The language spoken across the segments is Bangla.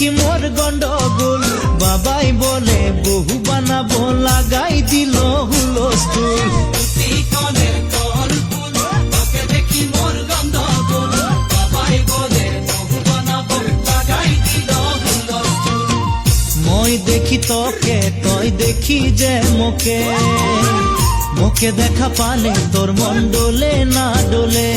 দেখি মোর গন্ডগোল। বাবাই বলে বহু বানাবো লাগাই দিল হুলস্থুল মই দেখি তোকে তই দেখি যে মোকে। মোকে দেখা পালে তোর মন ডোলে না ডোলে।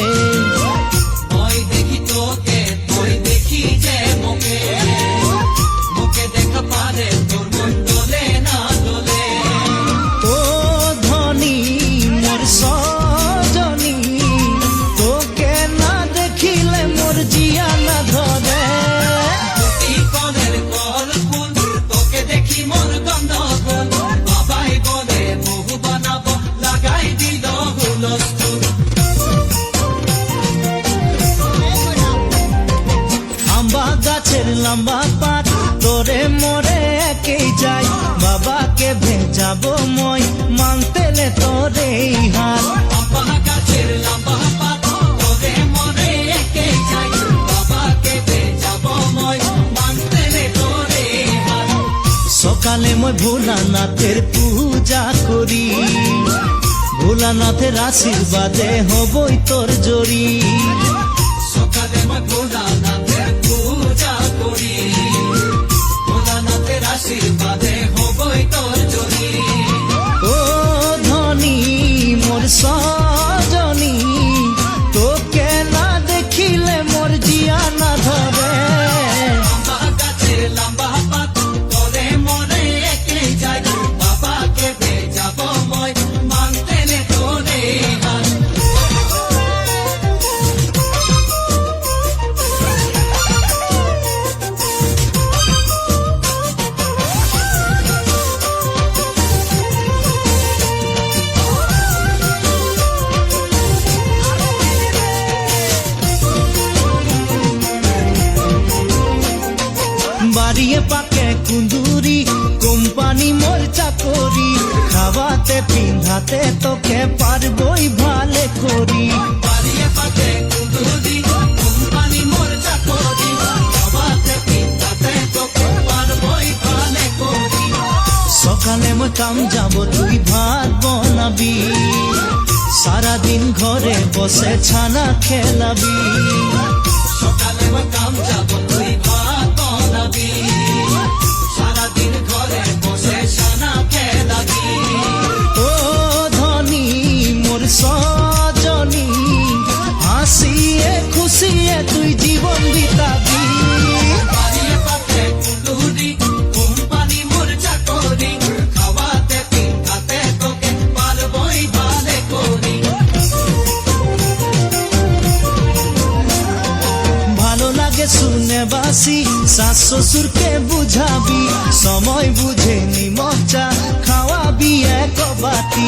তোর মন না ও ধনী মোর সজনী তোকে না দেখিলে মোর জিয়া না ধরে পুতি কল ফুল তোকে দেখি মোর গন্ধগোল। বাবাই বলে বহু বানাবো লাগাই দিল হুলস্থুল। গাছের লম্বা পাত তোরে মোরে একেই যাই বাবাকে ভেজাবো মই মানতেলে তোরে হাত। আম্বা গাছের লম্বা তোরে মোরে একেই যাই বাবাকে ভেজাবো মই মানতেলে তোরে হাত। সকালে মই ভোলানাথের পূজা করি। ভোলানাথের আশীর্বাদে হবই তোর জড়ি। বাড়িয়ে পাকে কুন্দুরি, কোম্পানি মোর চাকরি, খাওয়াতে, পিন্ধাতে তোকে পারবই ভালে করি। করি। সকালে মই কাম যাব, তুই ভাত বনাবি। সারাদিন ঘরে বসে ছানা খেলাবি। বাসি শাশ শ্বশুরকে বুঝাবি, সময় বুঝে নিমক চা খাওয়াবি এক বাটি।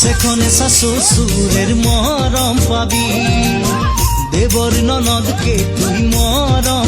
সেখানে শাশ শ্বশুরের মরম পাবি, দেবর ননদকে তুই মরম